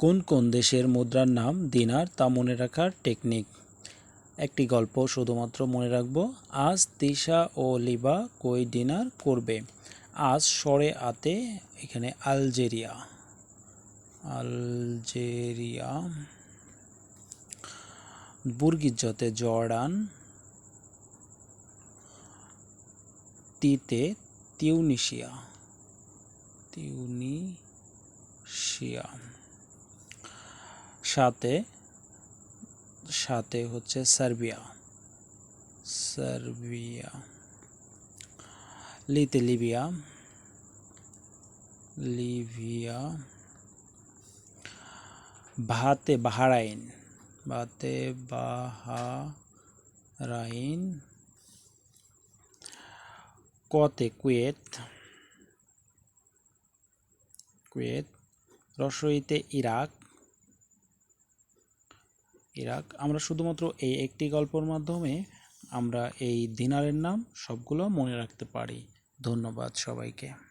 কোন কোন দেশের মুদ্রার নাম দিনার তা মনে রাখার টেকনিক একটি গল্প শুধুমাত্র মনে রাখব। আজ তিশা ও লিবা কই ডিনার করবে? আজ সরে আতে, এখানে আলজেরিয়া। আলজেরিয়া। বুর্গিজতে জর্ডান। তিতে তিউনিশিয়া। তিউনিশিয়া। সাথে সাথে হচ্ছে সার্বিয়া। সার্বিয়া। লিতে লিবিয়া। লিবিয়া। ভাতে বাহারাইন। ভাতে বাহারাইন। কতে কুয়েত। কুয়েত। রসইতে ইরাক। ইরাক। আমরা শুধুমাত্র এই একটি গল্পর মাধ্যমে আমরা এই দিনারের নাম সবগুলো মনে রাখতে পারি। ধন্যবাদ সবাইকে।